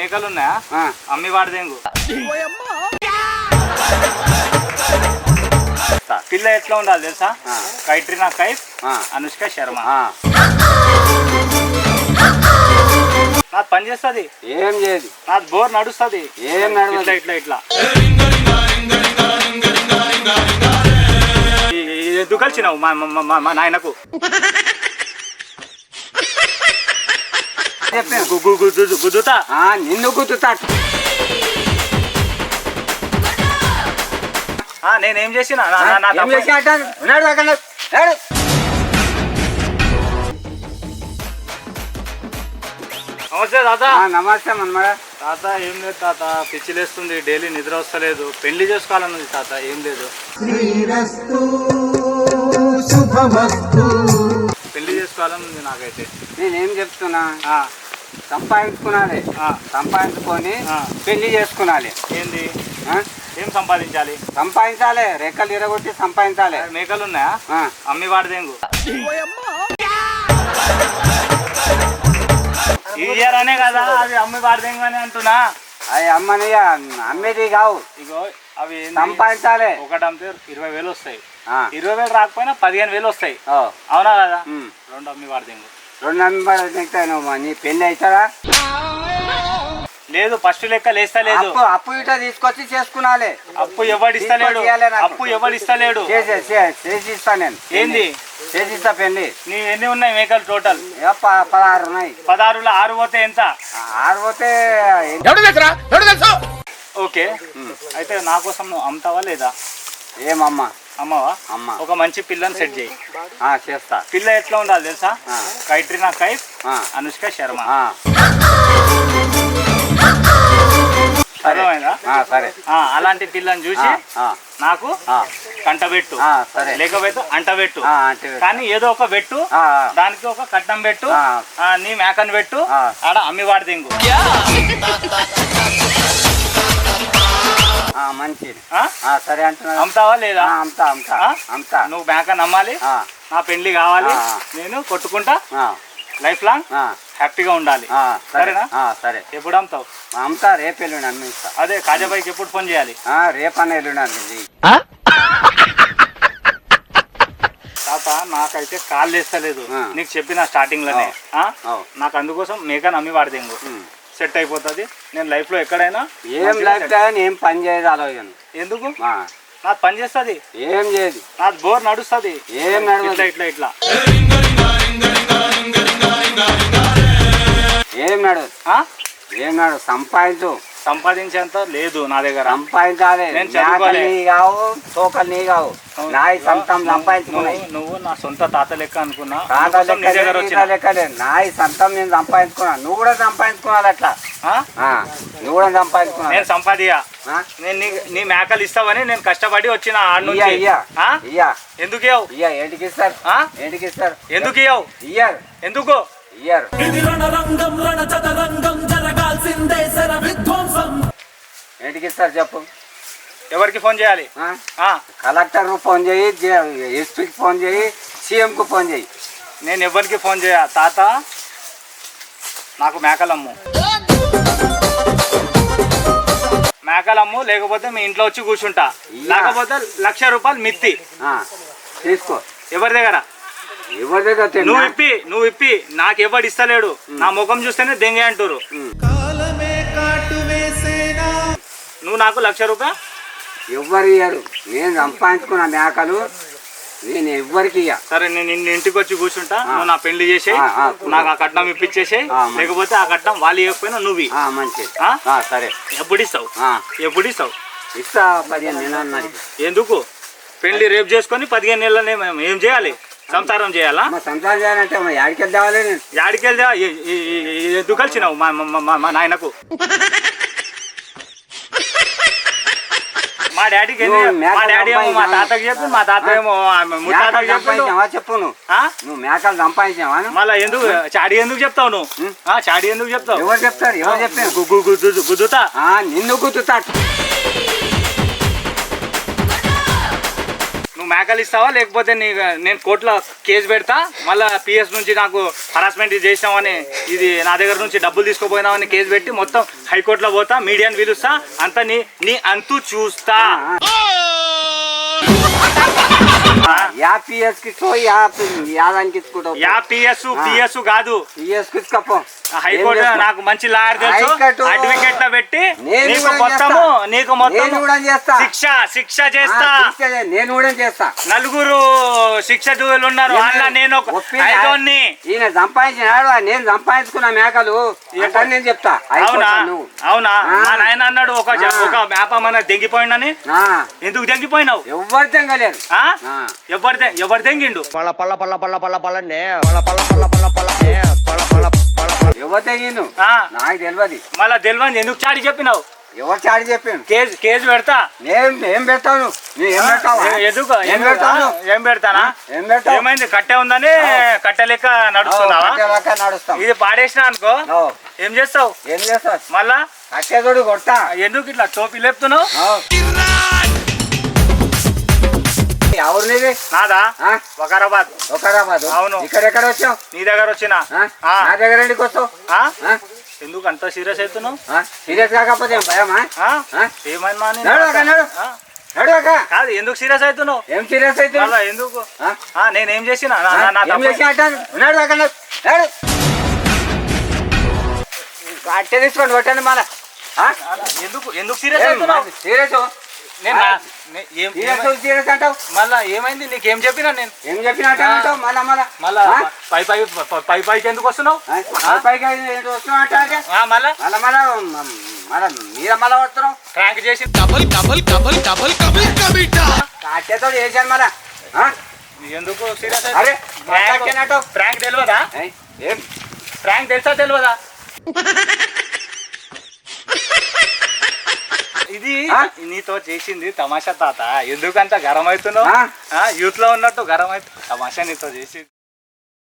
మేకలు ఉన్నాయా అమ్మి వాడదేంగు పిల్ల ఎట్లా ఉండాలి తెలుసా. కైట్రినా కైఫ్. అనుష్క శర్మ. నాది పని చేస్తుంది. ఏం చేయదు. నాది బోర్ నడుస్తుంది. ఏం నడవదు. ఇట్లా ఇట్లా మా- మా నాయనకు. గుద్దుతా? నిన్ను ఆ, నేనేం చేసిన. నమస్తే తాత. నమస్తే మనమడ. తాత ఏం లేదు తాత. పిచ్చిలేస్తుంది డైలీ నిద్ర వస్తలేదు. పెళ్ళి చేసుకోవాలన్నది తాత. ఏం లేదు. పెళ్ళి చేసుకోవాలన్నది నాకైతే. నేనేం చెప్తున్నా? ఆ, సంపాదించుకొని. పెళ్ళి చేసుకున్నాలి ఏంది? ఏం సంపాదించాలి? సంపాదించాలి. రెక్కలు ఇరగొట్టి సంపాదించాలి. మేకలు ఉన్నాయా. అమ్మి వాడదేంగు ఇయర్ అనే కదా అది అమ్మి వాడదేంగు అని అంటున్నా. అవి అమ్మని అమ్మేది కావు ఇగో అవి? సంపాదించాలి ఒకటి అమ్మితే ఇరవై వేలు వస్తాయి. ఇరవై వేలు రాకపోయినా పదిహేను వేలు వస్తాయి ఓ. అవునా కదా. రెండు అమ్మి వాడదేంగు రెండు నెంబర్ నువ్వు నీ పెళ్ళి అవుతారా లేదు ఫస్ట్ లెక్క లేస్తా లేదు. అప్పు అప్పు ఇట తీసుకొచ్చి చేసుకున్నాలి అప్పు నాకు. అప్పు ఎవడిస్తలేడు చేసే చే- చేసి ఇస్తా నేను. ఏంది? చేసి ఇస్తా పెళ్ళి నీ ఎన్ని ఉన్నాయి మేకలు టోటల్? ఏ ప- పదహారు ఉన్నాయి. పదహారులో ఆరు పోతే ఎంత? ఆరు పోతే ఓకే. అయితే నా కోసం నువ్వు అమ్ముతావా లేదా? ఏమమ్మా? అమ్మవా? అమ్మ. ఒక మంచి పిల్లని సెట్ చేయి. ఆ, చేస్తా. పిల్ల ఎట్లా ఉండాలి తెలుసా. కైట్రినా కైఫ్ అనుష్క శర్మ. అర్థమైందా? ఆ, సరే. ఆ, అలాంటి పిల్లని చూసి నాకు ఆ, కంటబెట్టు. ఆ, సరే. లేకపోతే అంటబెట్టు. కానీ ఏదో ఒక పెట్టు ఆ, దానికి ఒక కట్నం పెట్టు నీ మేకను పెట్టు. ఆడ అమ్మి వాడదింగు ఆ, మంచిది సరే అంటున్నా. అమ్ముతావా లేదా? అమ్ముతా అమ్ముతా? అమ్ముతా. నువ్వు మేకను అమ్మాలి ఆ, నా పెళ్ళి కావాలి. నేను కొట్టుకుంటా. ఆ, లైఫ్ లాంగ్ ఆ, హ్యాపీగా ఉండాలి. సరేనా? సరే. ఎప్పుడు అమ్ముతావు? అమ్ముతా రేపు ఎల్లుండి అమ్మిస్తా. అదే కాజాబాయికి ఎప్పుడు ఫోన్ చేయాలి? ఆ, రేపన్న ఎల్లుండి అమ్మింది. తాత నాకైతే కాళ్ళు వేస్తలేదు ఆ. నీకు చెప్పిన స్టార్టింగ్లోనే. నాకు అందుకోసం మేకను అమ్మి వాడదేంగు. సెట్ అయిపోతుంది. నేను లైఫ్లో ఎక్కడైనా ఏం లైఫ్ ఏం పని చేయదు ఆలోచన. ఎందుకు? నాది పని చేస్తుంది. ఏం చేయదు. నాది బోర్ నడుస్తుంది. ఏం. ఇట్లా ఇట్లా ఇట్లా. ఏం నడదు ఆ? ఏం నడదు సంపాదించు. సంపాదించేంత లేదు నా దగ్గర. సంపాదించాలి. నీ కావు తోకలు నీ కావు. నాయి సంతం సంపాదించుకున్నాయి. నువ్వు నా సొంత తాత లెక్క అనుకున్నా. తాత నీ లెక్కలే నాయి సంతం నేను సంపాదించుకున్నా. నువ్వు కూడా సంపాదించుకోవాలి అట్లా. నువ్వు కూడా సంపాదించుకున్నావు నేను సంపాదియా? నేను నీ నీ మేకలు ఇస్తావని నేను కష్టపడి వచ్చిన ఆడ నుంచి. ఇయ్య. ఎందుకు ఇయ్య ఏంటికి ఇస్తారు? ఏంటికి ఇస్తారు? ఎందుకు ఇవ్వవు ఇయ్యరు. ఎందుకు? ఇయ్యరు ఇది రణరంగం రణచదరంగం జరగాల్సిందే శర విధ్వంసం. ఏంటికి ఇస్తారు చెప్పు? ఎవరికి ఫోన్ చేయాలి? ఆ? ఆ, కలెక్టర్ ఫోన్ చేయి ఎస్పీకి ఫోన్ చేయి సీఎంకు ఫోన్ చేయి. నేను ఎవరికి ఫోన్ చేయ తాత నాకు మేకలమ్ము. మేకలమ్ము లేకపోతే మీ ఇంట్లో వచ్చి కూర్చుంటా. లేకపోతే లక్ష రూపాయలు మిత్తి. ఆ, తీసుకో. ఎవరి దగ్గర? నువ్వు ఇప్పి నువ్వు ఇప్పి నాకు ఎవడు ఇస్తలేడు నా ముఖం చూస్తేనే దెంగే అంటారు. నువ్వు నాకు లక్ష రూపాయ ఎవ్వరు ఇయ్యరు. నేను సంపాదించుకున్న మేకలు నేను ఎవ్వరికి ఇయ్య. సరే నేను నిన్ను ఇంటికి వచ్చి కూర్చుంటా. నువ్వు నా పెళ్ళి ఆ, నాకు ఆ కట్నం మంచి. లేకపోతే ఆ కట్నం వాళ్ళు ఇవ్వకపోయినా నువ్వు? ఆ, సరే. ఎప్పుడు ఇస్తావు? ఎప్పుడు ఇస్తావు? ఇస్తా పదిహేను నెలలు ఎందుకు? పెళ్ళి రేపు చేసుకొని పదిహేను నెలలు ఏం- ఏం చేయాలి? సంసారం చేయాలా? మా సంతానం చేయాలంటే యాడికి వెళ్దావాలి యాడికి వెళ్దా ఎందుకు కలిసినావు మా నాయనకు. మా డాడీకి మా డాడీ ఏమో మా? తాతకి చెప్పు మా తాత ఏమో ముత్తాతకి మేకలు చెప్పు నువ్వు. మేకలు సంపాదించావా? మళ్ళా ఎందుకు చాడి ఎందుకు చెప్తావు నువ్వు? చాడి ఎందుకు చెప్తావు? ఎవరు చెప్తారు? ఎవరు గు- గుద్దుతా. నిన్ను గుర్తుతాడు నువ్వు మేకలు ఇస్తావా? లేకపోతే నీ నేను కోర్టులో కేసు పెడతా మళ్ళీ పిఎస్ నుంచి నాకు హరాస్మెంట్ చేసినావని ఇది నా దగ్గర నుంచి డబ్బులు తీసుకోపోయినావని కేసు పెట్టి మొత్తం హైకోర్టులో పోతా మీడియాని పిలుస్తా అంత నీ నీ అంతు చూస్తా. యా పిఎస్కి యా యాదానికి ఇచ్చుకుంటావు. యా పిఎస్ పిఎస్ కాదు. పిఎస్కి ఇచ్చుకోపో హైకోర్టు నాకు మంచి లాయర్ తెలుసు. హైకోర్టు- అడ్వకేట్లో పెట్టి నీకు మొత్తము. నీకు మొత్తం చేస్తా. శిక్ష శిక్ష నేను కూడా చేస్తా. నలుగురు శిక్ష దూయలు ఉన్నారు. నేను. ఐదోన్ని ఈయన సంపాదించినాడు నేను సంపాదించుకున్న మేకలు. నేను చెప్తా. అవునా? అవునా. మా నాయన అన్నాడు ఒక. ఒక వ్యాపారం తెంగిపోయిందని ఆ, ఎందుకు తెంగిపోయినావు ఎవ్వరు తెంగలేదు ఆ. ఎవరు తెంగిండు పళ్ళ పళ్ళ పళ్ళ పళ్ళ పళ్ళ పళ్ళనే. పళ్ళ పళ్ళ పళ్ళ పళ్ళ పళ్ళనే. పళ్ళ పళ్ళ పళ్ళ పళ్ళ. ఎవరు తెగిండు ఆ, నాకు తెలియదు మళ్ళా తెలియదు ఎందుకు చాడి చెప్పినావు? ఎవరు చాడి చెప్పాను కేసు కేసు పెడతా. నేను ఏం? నువ్వు ఏం పెడతావు? ఏ- ఎందుకు? ఏం నువ్వు? ఏం పెడతానా? ఏం పెడతావు? ఏమైంది? కట్టె ఉందని కట్టె లెక్క నడుస్తున్నావా నడుస్తాం. ఇది పాడేసిన అనుకో. ఓ, ఏం చేస్తావు? ఏం చేస్తావు? మళ్ళా? కట్టెదోడు కొడతా. ఎందుకు ఇట్లా టోపీ లేపుతున్నావు? ఓ. ఎవరు నీది? నాదా? ఆ? వకారాబాద్. ఒకరాబాదు అవును. ఇక్కడెక్కడ వచ్చావు? నీ దగ్గర వచ్చిన. నా దగ్గర ఎందుకు వస్తావు? ఎందుకు అంత సీరియస్ అవుతున్నావు? సీరియస్ కాకపోతే భయమా? ఆ? ఆ? ఏమైంది మా నీ- నడు అక్క, నడు. ఆ? నడు అక్క. కాదు ఎందుకు సీరియస్ అవుతున్నావు? ఏం సీరియస్ మళ్ళా ఎందుకు? నేనేం చేసిన? నా- నా- నా ఏం తప్పు- చేసినట్ట ఉన్నాడు అక్కడ నడు. కట్టె తీసుకొని కొట్టండి మళ్ళా అలా ఎందుకు ఎందుకు సీరియస్ అవుతున్నావు? సీరియస్ ఏం- మళ్ళా ఏమైంది? నీకేం చెప్పినా నేను? ఏం అంటావు? మళ్ళా మళ్ళా. మళ్ళా? పై పై పై- పైకి ఎందుకు వస్తున్నావు? ఆ? పైకి వస్తున్నావు అంటే మళ్ళా? మళ్ళా మళ్ళా మళ్ళా మీద మళ్ళా వస్తున్నావు? ప్రాంక్ చేసి double double double double double కమిటా కట్టెతో చేశాను మళ్ళా? ఎందుకు సీరియస్ అరే, మాట్లాడుతున్నట్టు. ప్రాంక్ తెలియదా? ఏం? ప్రాంక్ తెలుసా తెలియదా? ఇది? నీతో చేసింది తమాషా తాత ఎందుకంత గరం అవుతున్నావు ఆ? యూత్లో ఉన్నట్టు గరం అవుతుంది తమాషా నీతో చేసింది